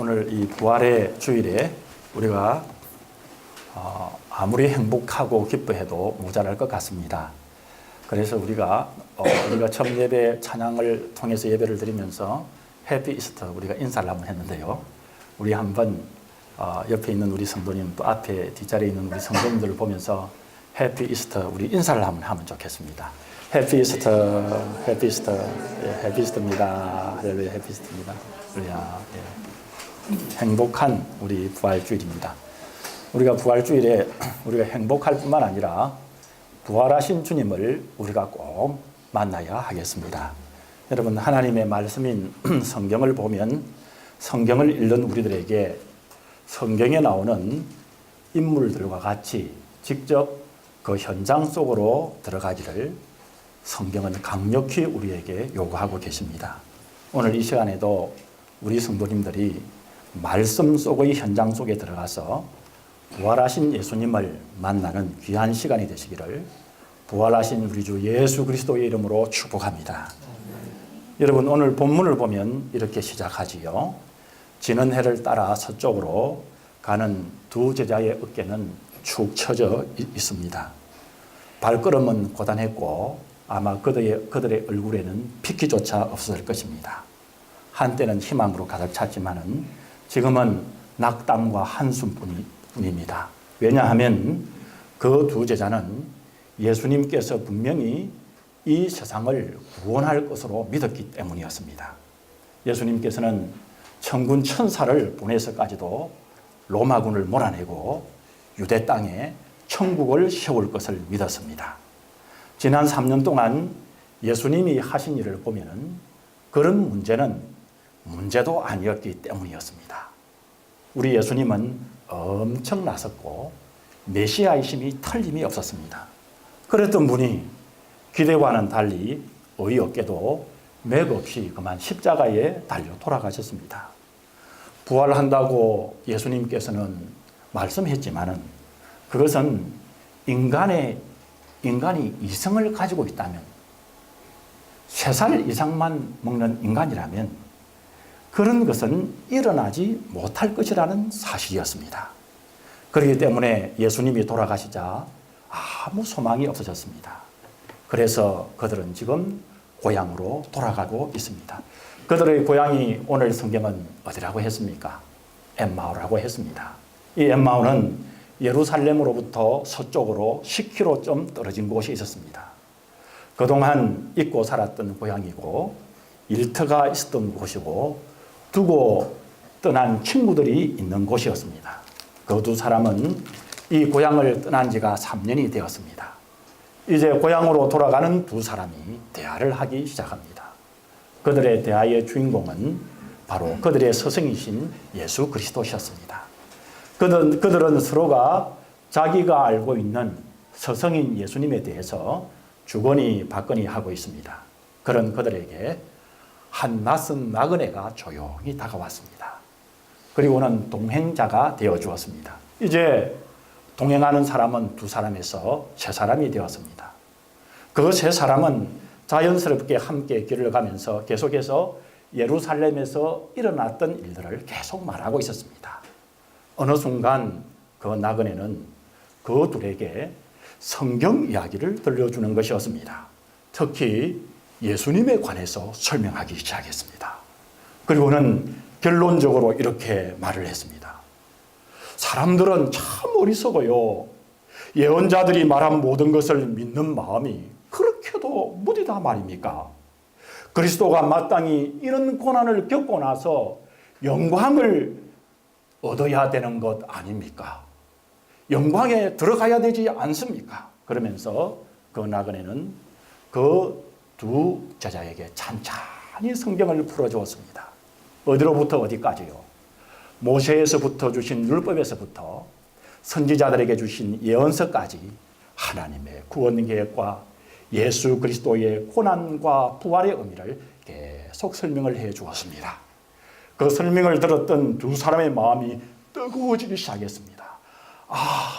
오늘 이 부활의 주일에 우리가 어, 아무리 행복하고 기뻐해도 모자랄 것 같습니다. 그래서 우리가 어, 우리가 처음 예배 찬양을 통해서 예배를 드리면서 해피 이스터 우리가 인사를 한번 했는데요. 우리 한번 어, 옆에 있는 우리 성도님 또 앞에 뒷자리에 있는 우리 성도님들을 보면서 해피 이스터 우리 인사를 한번 하면 좋겠습니다. 해피 이스터, 해피 이스터, 예, 해피 이스터입니다. 할렐루야, 해피 이스터입니다. 할렐루야, 예. 행복한 우리 부활주일입니다. 우리가 부활주일에 우리가 행복할 뿐만 아니라 부활하신 주님을 우리가 꼭 만나야 하겠습니다. 여러분 하나님의 말씀인 성경을 보면 성경을 읽는 우리들에게 성경에 나오는 인물들과 같이 직접 그 현장 속으로 들어가기를 성경은 강력히 우리에게 요구하고 계십니다. 오늘 이 시간에도 우리 성도님들이 말씀 속의 현장 속에 들어가서 부활하신 예수님을 만나는 귀한 시간이 되시기를 부활하신 우리 주 예수 그리스도의 이름으로 축복합니다. 여러분 오늘 본문을 보면 이렇게 시작하지요. 지는 해를 따라 서쪽으로 가는 두 제자의 어깨는 축 처져 있습니다. 발걸음은 고단했고 아마 그들의, 그들의 얼굴에는 핏기조차 없었을 것입니다. 한때는 희망으로 가득 찼지만은 지금은 낙담과 한숨뿐입니다. 왜냐하면 그 두 제자는 예수님께서 분명히 이 세상을 구원할 것으로 믿었기 때문이었습니다. 예수님께서는 천군 천사를 보내서까지도 로마군을 몰아내고 유대 땅에 천국을 세울 것을 믿었습니다. 지난 3년 동안 예수님이 하신 일을 보면은 그런 문제는 문제도 아니었기 때문이었습니다. 우리 예수님은 엄청나셨고 메시아이심이 틀림이 없었습니다. 그랬던 분이 기대와는 달리 어이없게도 맥없이 그만 십자가에 달려 돌아가셨습니다. 부활한다고 예수님께서는 말씀했지만은 그것은 인간의 인간이 이성을 가지고 있다면 세 살 이상만 먹는 인간이라면 그런 것은 일어나지 못할 것이라는 사실이었습니다. 그렇기 때문에 예수님이 돌아가시자 아무 소망이 없어졌습니다. 그래서 그들은 지금 고향으로 돌아가고 있습니다. 그들의 고향이 오늘 성경은 어디라고 했습니까? 엠마오라고 했습니다. 이 엠마오는 예루살렘으로부터 서쪽으로 10km 좀 떨어진 곳이 있었습니다. 그동안 잊고 살았던 고향이고 일터가 있었던 곳이고 두고 떠난 친구들이 있는 곳이었습니다. 그 두 사람은 이 고향을 떠난 지가 3년이 되었습니다. 이제 고향으로 돌아가는 두 사람이 대화를 하기 시작합니다. 그들의 대화의 주인공은 바로 그들의 스승이신 예수 그리스도셨습니다. 그들은, 그들은 서로가 자기가 알고 있는 스승인 예수님에 대해서 주거니 받거니 하고 있습니다. 그런 그들에게 한 낯선 나그네가 조용히 다가왔습니다. 그리고는 동행자가 되어 주었습니다. 이제 동행하는 사람은 두 사람에서 세 사람이 되었습니다. 그 세 사람은 자연스럽게 함께 길을 가면서 계속해서 예루살렘에서 일어났던 일들을 계속 말하고 있었습니다. 어느 순간 그 나그네는 그 둘에게 성경 이야기를 들려주는 것이었습니다. 특히 예수님에 관해서 설명하기 시작했습니다. 그리고는 결론적으로 이렇게 말을 했습니다. 사람들은 참 어리석어요. 예언자들이 말한 모든 것을 믿는 마음이 그렇게도 무디다 말입니까? 그리스도가 마땅히 이런 고난을 겪고 나서 영광을 얻어야 되는 것 아닙니까? 영광에 들어가야 되지 않습니까? 그러면서 그 나그네는 그 두 제자에게 찬찬히 성경을 풀어주었습니다. 어디로부터 어디까지요? 모세에서부터 주신 율법에서부터 선지자들에게 주신 예언서까지 하나님의 구원 계획과 예수 그리스도의 고난과 부활의 의미를 계속 설명을 해 주었습니다. 그 설명을 들었던 두 사람의 마음이 뜨거워지기 시작했습니다. 아,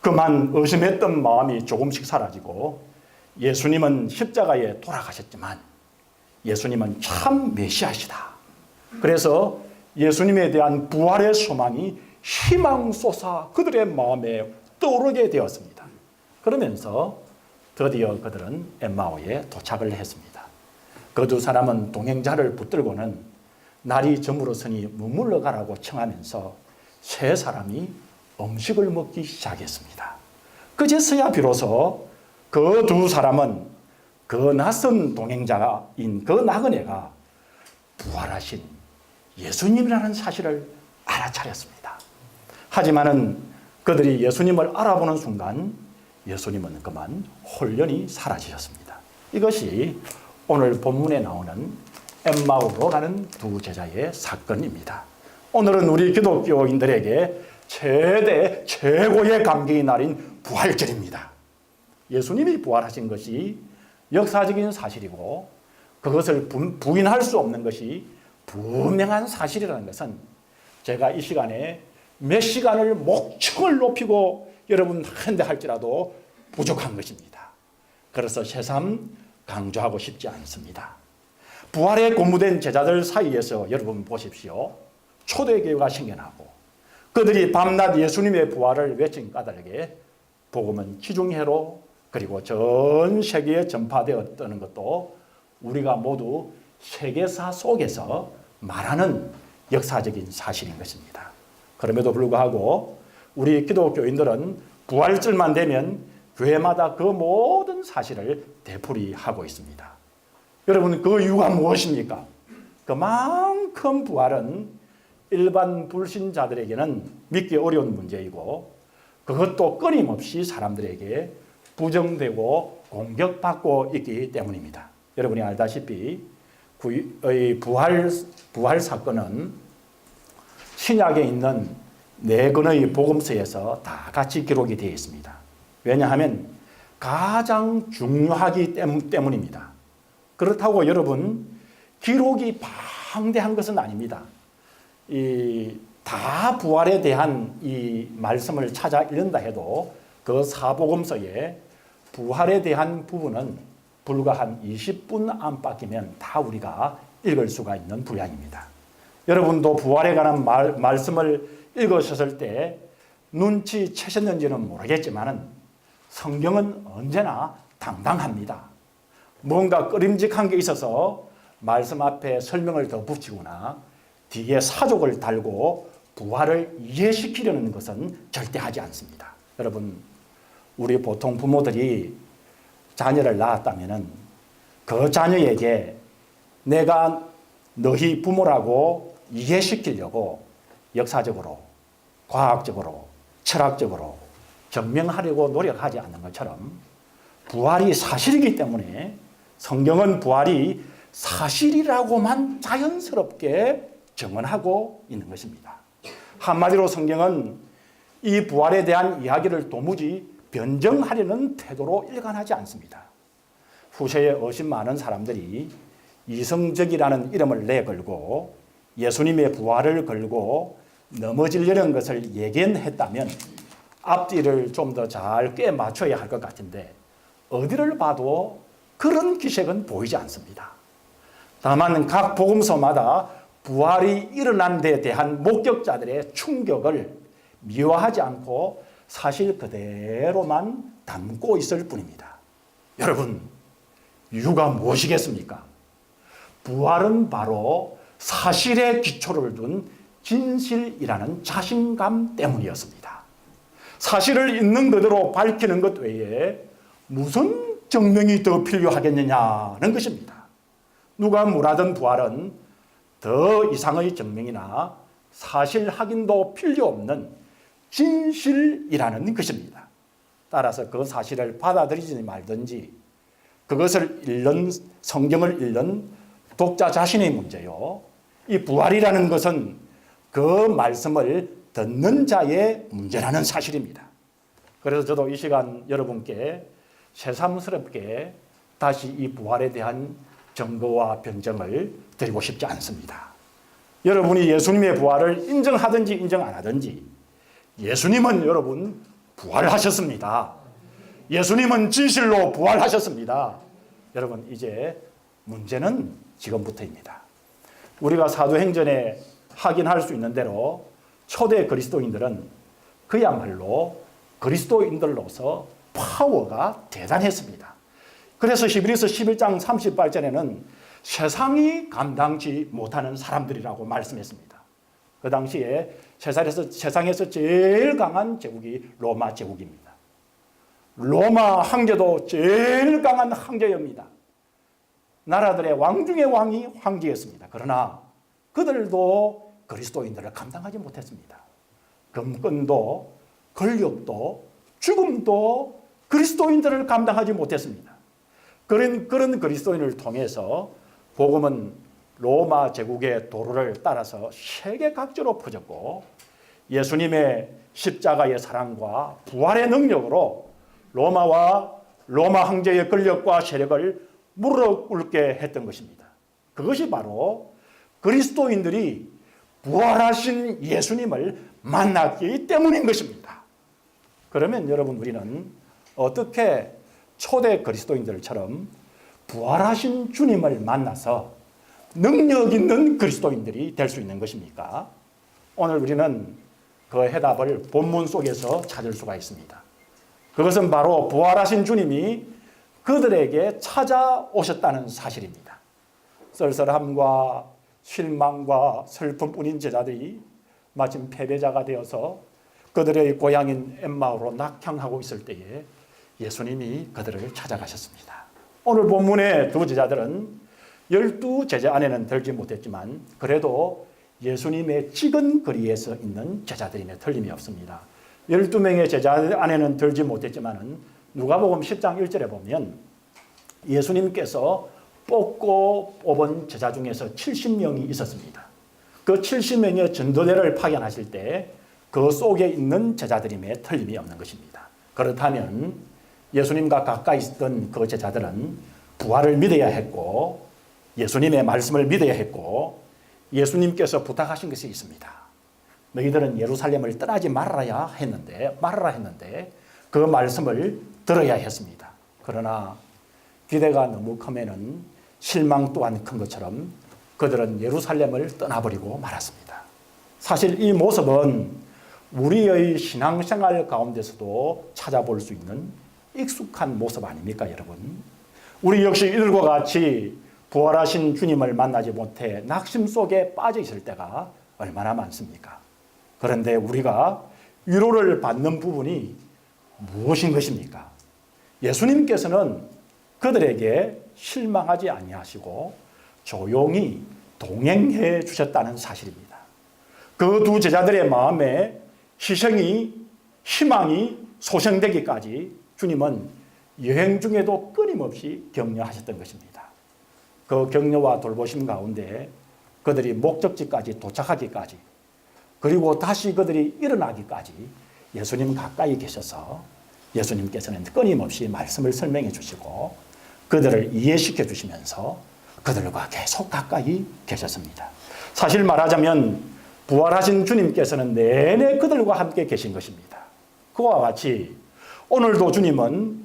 그만 의심했던 마음이 조금씩 사라지고 예수님은 십자가에 돌아가셨지만 예수님은 참 메시아시다. 그래서 예수님에 대한 부활의 소망이 희망 솟아 그들의 마음에 떠오르게 되었습니다. 그러면서 드디어 그들은 엠마오에 도착을 했습니다. 그 두 사람은 동행자를 붙들고는 날이 저물었으니 머물러 가라고 청하면서 세 사람이 음식을 먹기 시작했습니다. 그제서야 비로소 그 두 사람은 그 낯선 동행자인 그 나그네가 부활하신 예수님이라는 사실을 알아차렸습니다. 하지만은 그들이 예수님을 알아보는 순간 예수님은 그만 홀연히 사라지셨습니다. 이것이 오늘 본문에 나오는 엠마오로 가는 두 제자의 사건입니다. 오늘은 우리 기독교인들에게 최대 최고의 감격의 날인 부활절입니다. 예수님이 부활하신 것이 역사적인 사실이고 그것을 부- 부인할 수 없는 것이 분명한 사실이라는 것은 제가 이 시간에 몇 시간을 목축을 높이고 여러분 한데 할지라도 부족한 것입니다. 그래서 새삼 강조하고 싶지 않습니다. 부활에 고무된 제자들 사이에서 여러분 보십시오. 초대교회가 생겨나고 그들이 밤낮 예수님의 부활을 외친 까닭에 복음은 지중해로 그리고 전 세계에 전파되었다는 것도 우리가 모두 세계사 속에서 말하는 역사적인 사실인 것입니다. 그럼에도 불구하고 우리 기독교인들은 부활절만 되면 교회마다 그 모든 사실을 되풀이하고 있습니다. 여러분 그 이유가 무엇입니까? 그만큼 부활은 일반 불신자들에게는 믿기 어려운 문제이고 그것도 끊임없이 사람들에게 부정되고 공격받고 있기 때문입니다. 여러분이 알다시피 구의 부활 부활 사건은 신약에 있는 네 권의 복음서에서 다 같이 기록이 되어 있습니다. 왜냐하면 가장 중요하기 때문- 때문입니다. 그렇다고 여러분 기록이 방대한 것은 아닙니다. 이 다 부활에 대한 이 말씀을 찾아 읽는다 해도 그 사복음서에 부활에 대한 부분은 불과 한 20분 안팎이면 다 우리가 읽을 수가 있는 분량입니다. 여러분도 부활에 관한 말, 말씀을 읽으셨을 때 눈치채셨는지는 모르겠지만은 성경은 언제나 당당합니다. 뭔가 꺼림직한 게 있어서 말씀 앞에 설명을 더 붙이거나 뒤에 사족을 달고 부활을 이해시키려는 것은 절대 하지 않습니다. 여러분, 우리 보통 부모들이 자녀를 낳았다면은 그 자녀에게 내가 너희 부모라고 이해시키려고 역사적으로, 과학적으로, 철학적으로 증명하려고 노력하지 않는 것처럼 부활이 사실이기 때문에 성경은 부활이 사실이라고만 자연스럽게 증언하고 있는 것입니다. 한마디로 성경은 이 부활에 대한 이야기를 도무지 변정하려는 태도로 일관하지 않습니다. 후세에 의심 많은 사람들이 이성적이라는 이름을 내걸고 예수님의 부활을 걸고 넘어지려는 것을 예견했다면 앞뒤를 좀 더 잘 꽤 맞춰야 할 것 같은데 어디를 봐도 그런 기색은 보이지 않습니다. 다만 각 복음서마다 부활이 일어난 데 대한 목격자들의 충격을 미워하지 않고 사실 그대로만 담고 있을 뿐입니다. 여러분, 이유가 무엇이겠습니까? 부활은 바로 사실의 기초를 둔 진실이라는 자신감 때문이었습니다. 사실을 있는 그대로 밝히는 것 외에 무슨 증명이 더 필요하겠느냐는 것입니다. 누가 뭐라든 부활은 더 이상의 증명이나 사실 확인도 필요 없는 진실이라는 것입니다. 따라서 그 사실을 받아들이지 말든지 그것을 읽는 성경을 읽는 독자 자신의 문제요. 이 부활이라는 것은 그 말씀을 듣는 자의 문제라는 사실입니다. 그래서 저도 이 시간 여러분께 새삼스럽게 다시 이 부활에 대한 증거와 변정을 드리고 싶지 않습니다. 여러분이 예수님의 부활을 인정하든지 인정 안 하든지 예수님은 여러분 부활하셨습니다. 예수님은 진실로 부활하셨습니다. 여러분 이제 문제는 지금부터입니다. 우리가 사도행전에 확인할 수 있는 대로 초대 그리스도인들은 그야말로 그리스도인들로서 파워가 대단했습니다. 그래서 히브리서 11장 38절에는 세상이 감당지 못하는 사람들이라고 말씀했습니다. 그 당시에 세상에서, 세상에서 제일 강한 제국이 로마 제국입니다. 로마 황제도 제일 강한 황제입니다. 나라들의 왕 중의 왕이 황제였습니다. 그러나 그들도 그리스도인들을 감당하지 못했습니다. 금권도 권력도 죽음도 그리스도인들을 감당하지 못했습니다. 그런, 그런 그리스도인을 통해서 복음은 로마 제국의 도로를 따라서 세계 각지로 퍼졌고 예수님의 십자가의 사랑과 부활의 능력으로 로마와 로마 황제의 권력과 세력을 무릎 꿇게 했던 것입니다. 그것이 바로 그리스도인들이 부활하신 예수님을 만났기 때문인 것입니다. 그러면 여러분 우리는 어떻게 초대 그리스도인들처럼 부활하신 주님을 만나서 능력 있는 그리스도인들이 될 수 있는 것입니까? 오늘 우리는 그 해답을 본문 속에서 찾을 수가 있습니다. 그것은 바로 부활하신 주님이 그들에게 찾아오셨다는 사실입니다. 썰썰함과 실망과 슬픔뿐인 제자들이 마침 패배자가 되어서 그들의 고향인 엠마오로 낙향하고 있을 때에 예수님이 그들을 찾아가셨습니다. 오늘 본문의 두 제자들은 열두 제자 안에는 들지 못했지만 그래도 예수님의 찍은 거리에서 있는 제자들임에 틀림이 없습니다. 12명의 제자 안에는 들지 못했지만 누가복음 10장 1절에 보면 예수님께서 뽑고 뽑은 제자 중에서 70명이 있었습니다. 그 70명의 전도대를 파견하실 때 그 속에 있는 제자들임에 틀림이 없는 것입니다. 그렇다면 예수님과 가까이 있던 그 제자들은 부활을 믿어야 했고 예수님의 말씀을 믿어야 했고 예수님께서 부탁하신 것이 있습니다. 너희들은 예루살렘을 떠나지 말아야 했는데 말아라 했는데 그 말씀을 들어야 했습니다. 그러나 기대가 너무 크면은 실망 또한 큰 것처럼 그들은 예루살렘을 떠나버리고 말았습니다. 사실 이 모습은 우리의 신앙생활 가운데서도 찾아볼 수 있는 익숙한 모습 아닙니까, 여러분? 우리 역시 이들과 같이 부활하신 주님을 만나지 못해 낙심 속에 빠져 있을 때가 얼마나 많습니까? 그런데 우리가 위로를 받는 부분이 무엇인 것입니까? 예수님께서는 그들에게 실망하지 아니하시고 조용히 동행해 주셨다는 사실입니다. 그 두 제자들의 마음에 희생이 희망이 소생되기까지 주님은 여행 중에도 끊임없이 격려하셨던 것입니다. 그 격려와 돌보심 가운데 그들이 목적지까지 도착하기까지 그리고 다시 그들이 일어나기까지 예수님 가까이 계셔서 예수님께서는 끊임없이 말씀을 설명해 주시고 그들을 이해시켜 주시면서 그들과 계속 가까이 계셨습니다. 사실 말하자면 부활하신 주님께서는 내내 그들과 함께 계신 것입니다. 그와 같이 오늘도 주님은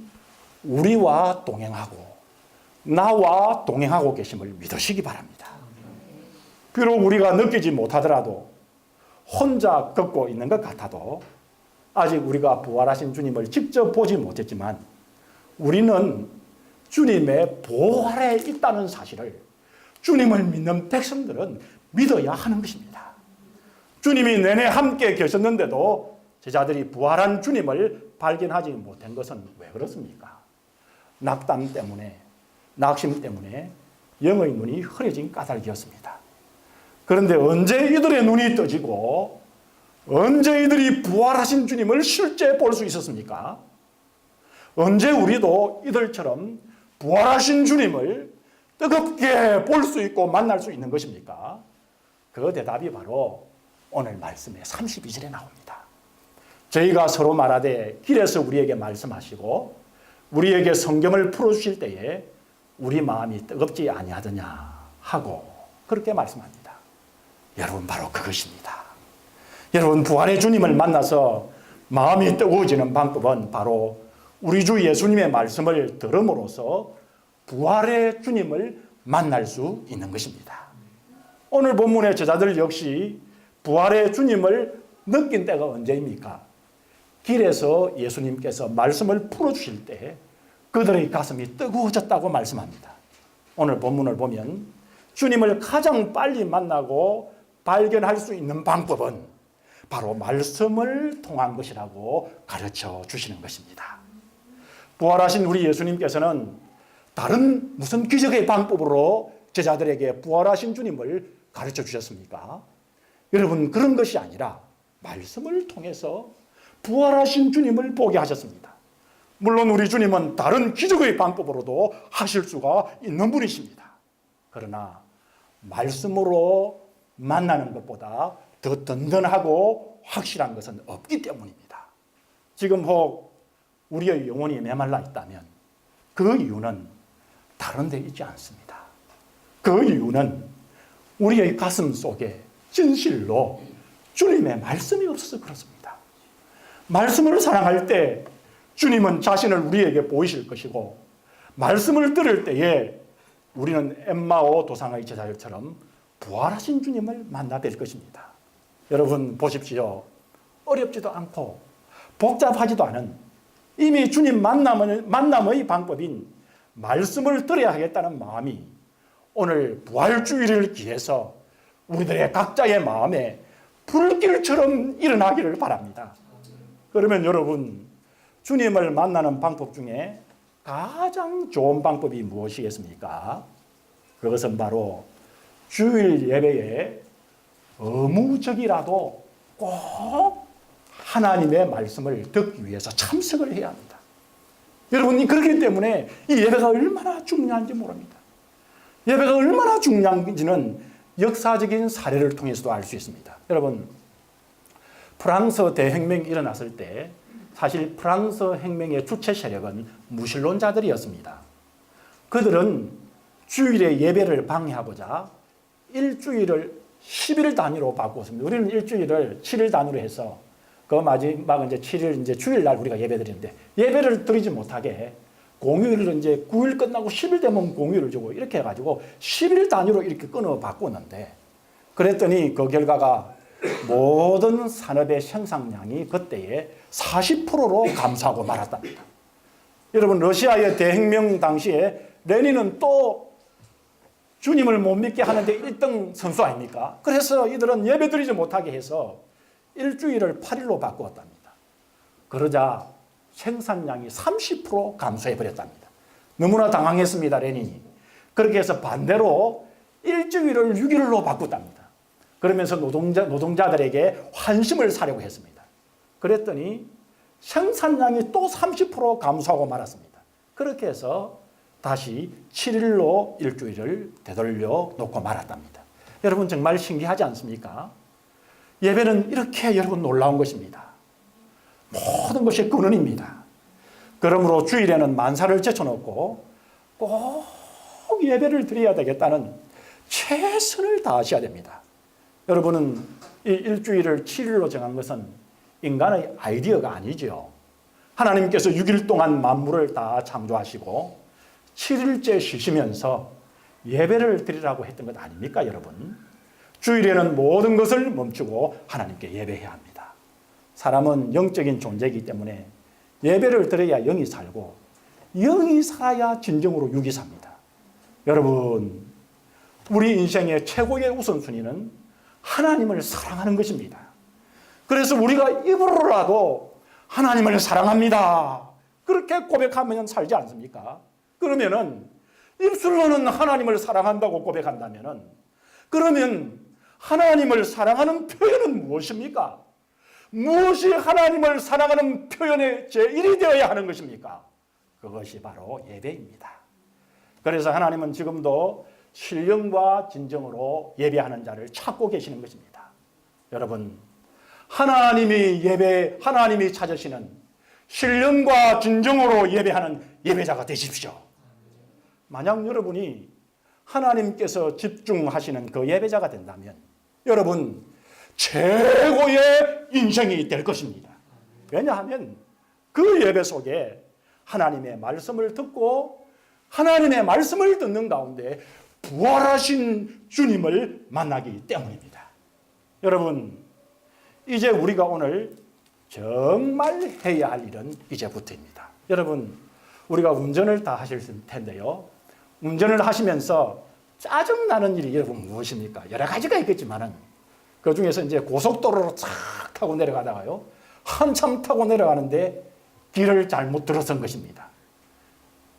우리와 동행하고 나와 동행하고 계심을 믿으시기 바랍니다. 비록 우리가 느끼지 못하더라도 혼자 걷고 있는 것 같아도 아직 우리가 부활하신 주님을 직접 보지 못했지만 우리는 주님의 보활에 있다는 사실을 주님을 믿는 백성들은 믿어야 하는 것입니다. 주님이 내내 함께 계셨는데도 제자들이 부활한 주님을 발견하지 못한 것은 왜 그렇습니까? 낙담 때문에, 낙심 때문에 영의 눈이 흐려진 까닭이었습니다. 그런데 언제 이들의 눈이 떠지고 언제 이들이 부활하신 주님을 실제 볼 수 있었습니까? 언제 우리도 이들처럼 부활하신 주님을 뜨겁게 볼 수 있고 만날 수 있는 것입니까? 그 대답이 바로 오늘 말씀의 32절에 나옵니다. 저희가 서로 말하되 길에서 우리에게 말씀하시고 우리에게 성경을 풀어주실 때에 우리 마음이 뜨겁지 아니하더냐 하고 그렇게 말씀합니다. 여러분 바로 그것입니다. 여러분 부활의 주님을 만나서 마음이 뜨거워지는 방법은 바로 우리 주 예수님의 말씀을 들음으로써 부활의 주님을 만날 수 있는 것입니다. 오늘 본문의 제자들 역시 부활의 주님을 느낀 때가 언제입니까? 길에서 예수님께서 말씀을 풀어주실 때 그들의 가슴이 뜨거워졌다고 말씀합니다. 오늘 본문을 보면 주님을 가장 빨리 만나고 발견할 수 있는 방법은 바로 말씀을 통한 것이라고 가르쳐 주시는 것입니다. 부활하신 우리 예수님께서는 다른 무슨 기적의 방법으로 제자들에게 부활하신 주님을 가르쳐 주셨습니까? 여러분, 그런 것이 아니라 말씀을 통해서 부활하신 주님을 보게 하셨습니다. 물론 우리 주님은 다른 기적의 방법으로도 하실 수가 있는 분이십니다. 그러나 말씀으로 만나는 것보다 더 든든하고 확실한 것은 없기 때문입니다. 지금 혹 우리의 영혼이 메말라 있다면 그 이유는 다른 데 있지 않습니다. 그 이유는 우리의 가슴 속에 진실로 주님의 말씀이 없어서 그렇습니다. 말씀을 사랑할 때 주님은 자신을 우리에게 보이실 것이고 말씀을 들을 때에 우리는 엠마오 도상의 제자들처럼 부활하신 주님을 만나 뵐 것입니다. 여러분 보십시오. 어렵지도 않고 복잡하지도 않은 이미 주님 만남의, 만남의 방법인 말씀을 들어야 하겠다는 마음이 오늘 부활주의를 기해서 우리들의 각자의 마음에 불길처럼 일어나기를 바랍니다. 그러면 여러분, 주님을 만나는 방법 중에 가장 좋은 방법이 무엇이겠습니까? 그것은 바로 주일 예배에 의무적이라도 꼭 하나님의 말씀을 듣기 위해서 참석을 해야 합니다. 여러분이 그렇기 때문에 이 예배가 얼마나 중요한지 모릅니다. 예배가 얼마나 중요한지는 역사적인 사례를 통해서도 알 수 있습니다. 여러분, 프랑스 대혁명이 일어났을 때 사실 프랑스 혁명의 주체 세력은 무신론자들이었습니다. 그들은 주일의 예배를 방해하고자 일주일을 10일 단위로 바꾸었습니다. 우리는 일주일을 7일 단위로 해서 그 마지막 이제 7일 이제 주일 날 우리가 예배 드리는데 예배를 드리지 못하게 공휴일을 이제 9일 끝나고 10일 되면 공휴일을 주고 이렇게 해가지고 10일 단위로 이렇게 끊어 바꾸는데 그랬더니 그 결과가 모든 산업의 생산량이 그때에 40%로 감소하고 말았답니다. 여러분 러시아의 대혁명 당시에 레닌은 또 주님을 못 믿게 하는데 1등 선수 아닙니까? 그래서 이들은 예배드리지 못하게 해서 일주일을 8일로 바꾸었답니다. 그러자 생산량이 30% 감소해 버렸답니다. 너무나 당황했습니다, 레닌이. 그렇게 해서 반대로 일주일을 6일로 바꿨답니다. 그러면서 노동자, 노동자들에게 환심을 사려고 했습니다. 그랬더니 생산량이 또 30% 감소하고 말았습니다. 그렇게 해서 다시 7일로 일주일을 되돌려 놓고 말았답니다. 여러분 정말 신기하지 않습니까? 예배는 이렇게 여러분 놀라운 것입니다. 모든 것이 근원입니다. 그러므로 주일에는 만사를 제쳐놓고 꼭 예배를 드려야 되겠다는 최선을 다하셔야 됩니다. 여러분은 이 일주일을 7일로 정한 것은 인간의 아이디어가 아니죠. 하나님께서 6일 동안 만물을 다 창조하시고 7일째 쉬시면서 예배를 드리라고 했던 것 아닙니까, 여러분? 주일에는 모든 것을 멈추고 하나님께 예배해야 합니다. 사람은 영적인 존재이기 때문에 예배를 드려야 영이 살고 영이 살아야 진정으로 육이 삽니다. 여러분, 우리 인생의 최고의 우선순위는 하나님을 사랑하는 것입니다. 그래서 우리가 입으로라도 하나님을 사랑합니다. 그렇게 고백하면 살지 않습니까? 그러면은 입술로는 하나님을 사랑한다고 고백한다면은 그러면 하나님을 사랑하는 표현은 무엇입니까? 무엇이 하나님을 사랑하는 표현의 제1이 되어야 하는 것입니까? 그것이 바로 예배입니다. 그래서 하나님은 지금도 신령과 진정으로 예배하는 자를 찾고 계시는 것입니다. 여러분, 하나님이 예배, 하나님이 찾으시는 신령과 진정으로 예배하는 예배자가 되십시오. 만약 여러분이 하나님께서 집중하시는 그 예배자가 된다면 여러분 최고의 인생이 될 것입니다. 왜냐하면 그 예배 속에 하나님의 말씀을 듣고 하나님의 말씀을 듣는 가운데 부활하신 주님을 만나기 때문입니다. 여러분, 이제 우리가 오늘 정말 해야 할 일은 이제부터입니다. 여러분, 우리가 운전을 다 하실 텐데요. 운전을 하시면서 짜증나는 일이 여러분 무엇입니까? 여러 가지가 있겠지만은 그 중에서 이제 고속도로로 쫙 타고 내려가다가요. 한참 타고 내려가는데 길을 잘못 들어선 것입니다.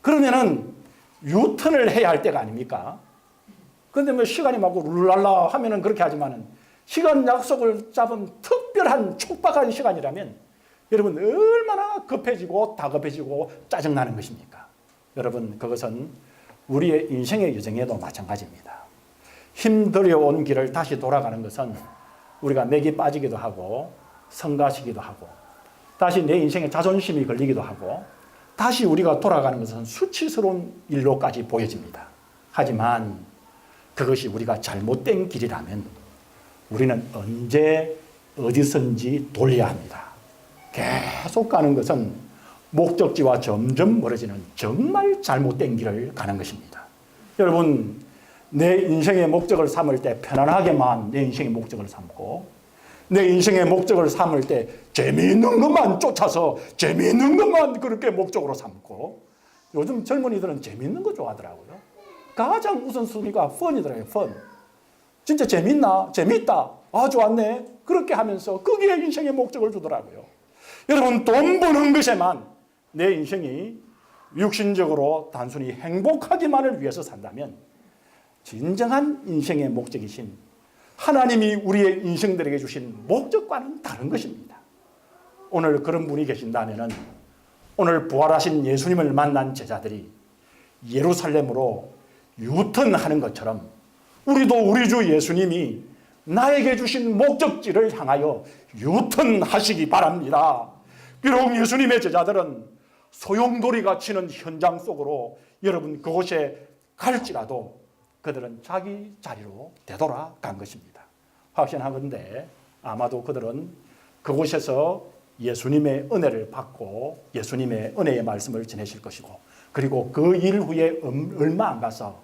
그러면은 유턴을 해야 할 때가 아닙니까? 근데 뭐 시간이 막 룰랄라 하면은 그렇게 하지만은 시간 약속을 잡은 특별한 촉박한 시간이라면 여러분 얼마나 급해지고 다급해지고 짜증나는 것입니까? 여러분 그것은 우리의 인생의 여정에도 마찬가지입니다. 힘들어온 길을 다시 돌아가는 것은 우리가 맥이 빠지기도 하고 성가시기도 하고 다시 내 인생에 자존심이 걸리기도 하고 다시 우리가 돌아가는 것은 수치스러운 일로까지 보여집니다. 하지만 그것이 우리가 잘못된 길이라면 우리는 언제 어디선지 돌려야 합니다. 계속 가는 것은 목적지와 점점 멀어지는 정말 잘못된 길을 가는 것입니다. 여러분, 내 인생의 목적을 삼을 때 편안하게만 내 인생의 목적을 삼고 내 인생의 목적을 삼을 때 재미있는 것만 쫓아서 재미있는 것만 그렇게 목적으로 삼고 요즘 젊은이들은 재미있는 거 좋아하더라고요. 가장 우선순위가 펀이더라고요. 펀. 진짜 재밌나? 재밌다. 아, 좋았네. 그렇게 하면서 거기에 인생의 목적을 주더라고요. 여러분, 돈 버는 것에만 내 인생이 육신적으로 단순히 행복하기만을 위해서 산다면 진정한 인생의 목적이신 하나님이 우리의 인생들에게 주신 목적과는 다른 것입니다. 오늘 그런 분이 계신다면 오늘 부활하신 예수님을 만난 제자들이 예루살렘으로 유턴하는 것처럼 우리도 우리 주 예수님이 나에게 주신 목적지를 향하여 유턴하시기 바랍니다. 비록 예수님의 제자들은 소용돌이가 치는 현장 속으로 여러분 그곳에 갈지라도 그들은 자기 자리로 되돌아간 것입니다. 확신하건대 아마도 그들은 그곳에서 예수님의 은혜를 받고 예수님의 은혜의 말씀을 전해실 것이고 그리고 그 일 후에 얼마 안 가서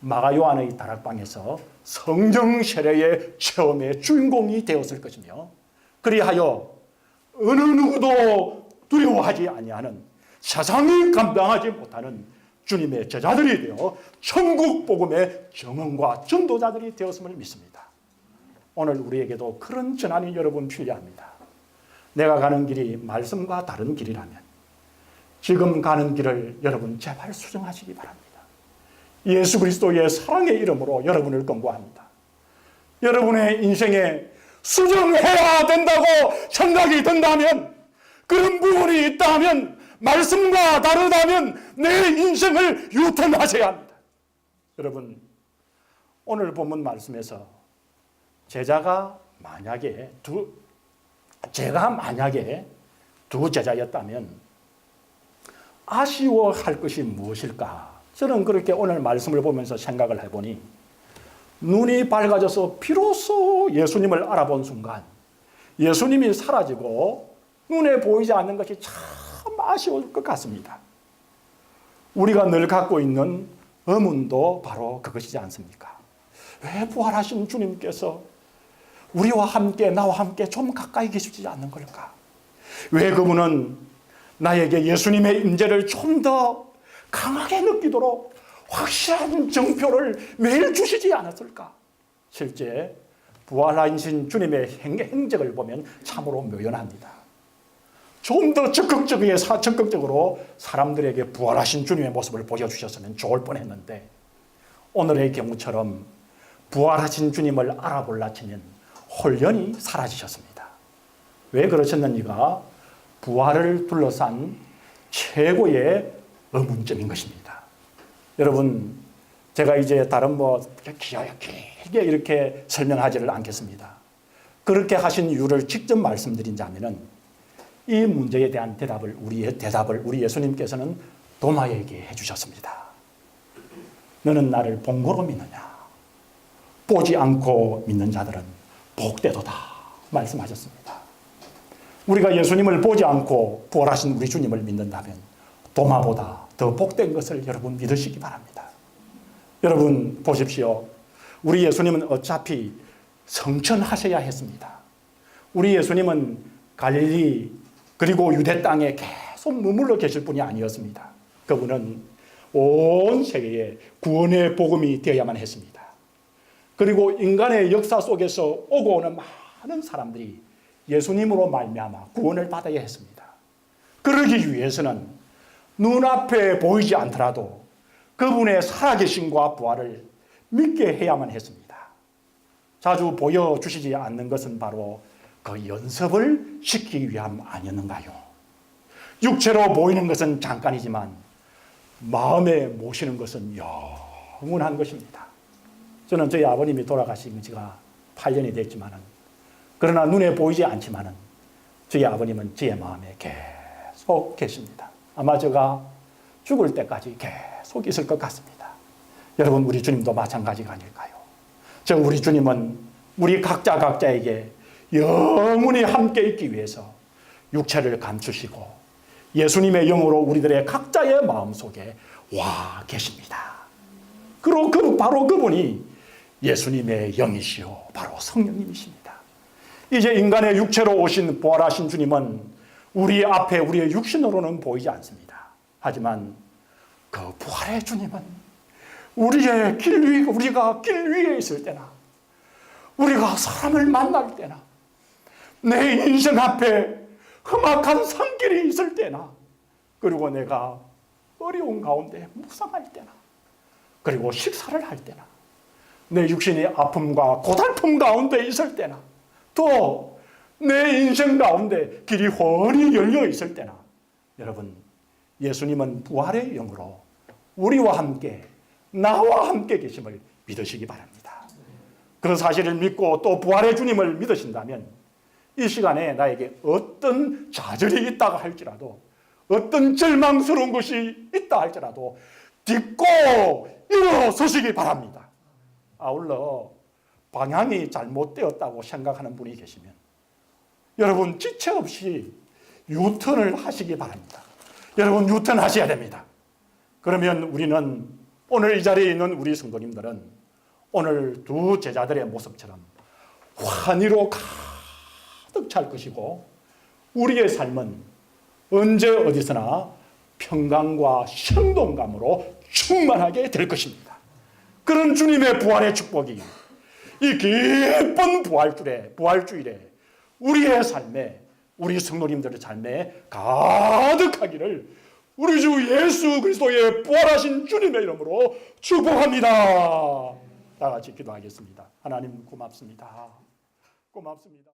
마가 요한의 다락방에서 성령 세례의 체험의 주인공이 되었을 것이며 그리하여 어느 누구도 두려워하지 아니하는 세상이 감당하지 못하는 주님의 제자들이 되어 천국 복음의 정언과 전도자들이 되었음을 믿습니다. 오늘 우리에게도 그런 전환이 여러분 필요합니다. 내가 가는 길이 말씀과 다른 길이라면 지금 가는 길을 여러분 제발 수정하시기 바랍니다. 예수 그리스도의 사랑의 이름으로 여러분을 권고합니다. 여러분의 인생에 수정해야 된다고 생각이 든다면 그런 부분이 있다면 말씀과 다르다면 내 인생을 유턴하셔야 합니다. 여러분 오늘 본문 말씀에서 제자가 만약에 두 제가 만약에 두 제자였다면 아쉬워할 것이 무엇일까? 저는 그렇게 오늘 말씀을 보면서 생각을 해보니 눈이 밝아져서 비로소 예수님을 알아본 순간 예수님이 사라지고 눈에 보이지 않는 것이 참 아쉬울 것 같습니다. 우리가 늘 갖고 있는 의문도 바로 그것이지 않습니까? 왜 부활하신 주님께서 우리와 함께 나와 함께 좀 가까이 계시지 않는 걸까? 왜 그분은 나에게 예수님의 임재를 좀 더 강하게 느끼도록 확실한 정표를 매일 주시지 않았을까? 실제 부활하신 주님의 행, 행적을 보면 참으로 묘연합니다. 좀 더 적극적이게 적극적으로 사람들에게 부활하신 주님의 모습을 보여주셨으면 좋을 뻔했는데 오늘의 경우처럼 부활하신 주님을 알아볼라 치면 홀연히 사라지셨습니다. 왜 그러셨는지가 부활을 둘러싼 최고의 의문점인 것입니다. 여러분, 제가 이제 다른 뭐 길게 이렇게 설명하지를 않겠습니다. 그렇게 하신 이유를 직접 말씀드린다면이 문제에 대한 대답을 우리의 대답을 우리 예수님께서는 도마에게 해주셨습니다. 너는 나를 본고로 믿느냐? 보지 않고 믿는 자들은 복되도다 말씀하셨습니다. 우리가 예수님을 보지 않고 부활하신 우리 주님을 믿는다면 도마보다 더 복된 것을 여러분 믿으시기 바랍니다. 여러분 보십시오. 우리 예수님은 어차피 성천하셔야 했습니다. 우리 예수님은 갈릴리 그리고 유대 땅에 계속 머물러 계실 분이 아니었습니다. 그분은 온 세계에 구원의 복음이 되어야만 했습니다. 그리고 인간의 역사 속에서 오고 오는 많은 사람들이 예수님으로 말미암아 구원을 받아야 했습니다. 그러기 위해서는 눈앞에 보이지 않더라도 그분의 살아계심과 부활을 믿게 해야만 했습니다. 자주 보여주시지 않는 것은 바로 그 연습을 시키기 위함 아니었는가요? 육체로 보이는 것은 잠깐이지만 마음에 모시는 것은 영원한 것입니다. 저는 저희 아버님이 돌아가신 지가 8년이 됐지만은 그러나 눈에 보이지 않지만은 저희 아버님은 저의 마음에 계속 계십니다. 아마 제가 죽을 때까지 계속 있을 것 같습니다. 여러분 우리 주님도 마찬가지가 아닐까요? 저 우리 주님은 우리 각자 각자에게 영원히 함께 있기 위해서 육체를 감추시고 예수님의 영으로 우리들의 각자의 마음 속에 와 계십니다. 그리고 그 바로 그분이 예수님의 영이시요 바로 성령님이십니다. 이제 인간의 육체로 오신 부활하신 주님은 우리 앞에 우리의 육신으로는 보이지 않습니다. 하지만 그 부활의 주님은 우리의 길 위, 우리가 길 위에 있을 때나 우리가 사람을 만날 때나 내 인생 앞에 험악한 산길이 있을 때나 그리고 내가 어려운 가운데 묵상할 때나 그리고 식사를 할 때나 내 육신의 아픔과 고달픔 가운데 있을 때나 또 내 인생 가운데 길이 훤히 열려 있을 때나 여러분 예수님은 부활의 영으로 우리와 함께 나와 함께 계심을 믿으시기 바랍니다. 그 사실을 믿고 또 부활의 주님을 믿으신다면 이 시간에 나에게 어떤 좌절이 있다가 할지라도 어떤 절망스러운 것이 있다 할지라도 딛고 일어서시기 바랍니다. 아울러 방향이 잘못되었다고 생각하는 분이 계시면 여러분 지체 없이 유턴을 하시기 바랍니다. 여러분 유턴 하셔야 됩니다. 그러면 우리는 오늘 이 자리에 있는 우리 성도님들은 오늘 두 제자들의 모습처럼 환희로 가득 찰 것이고 우리의 삶은 언제 어디서나 평강과 생동감으로 충만하게 될 것입니다. 그런 주님의 부활의 축복이 이 기쁜 부활주일에 부활주일에 우리의 삶에 우리 성도님들의 삶에 가득하기를 우리 주 예수 그리스도의 부활하신 주님의 이름으로 축복합니다. 다 같이 기도하겠습니다. 하나님 고맙습니다. 고맙습니다.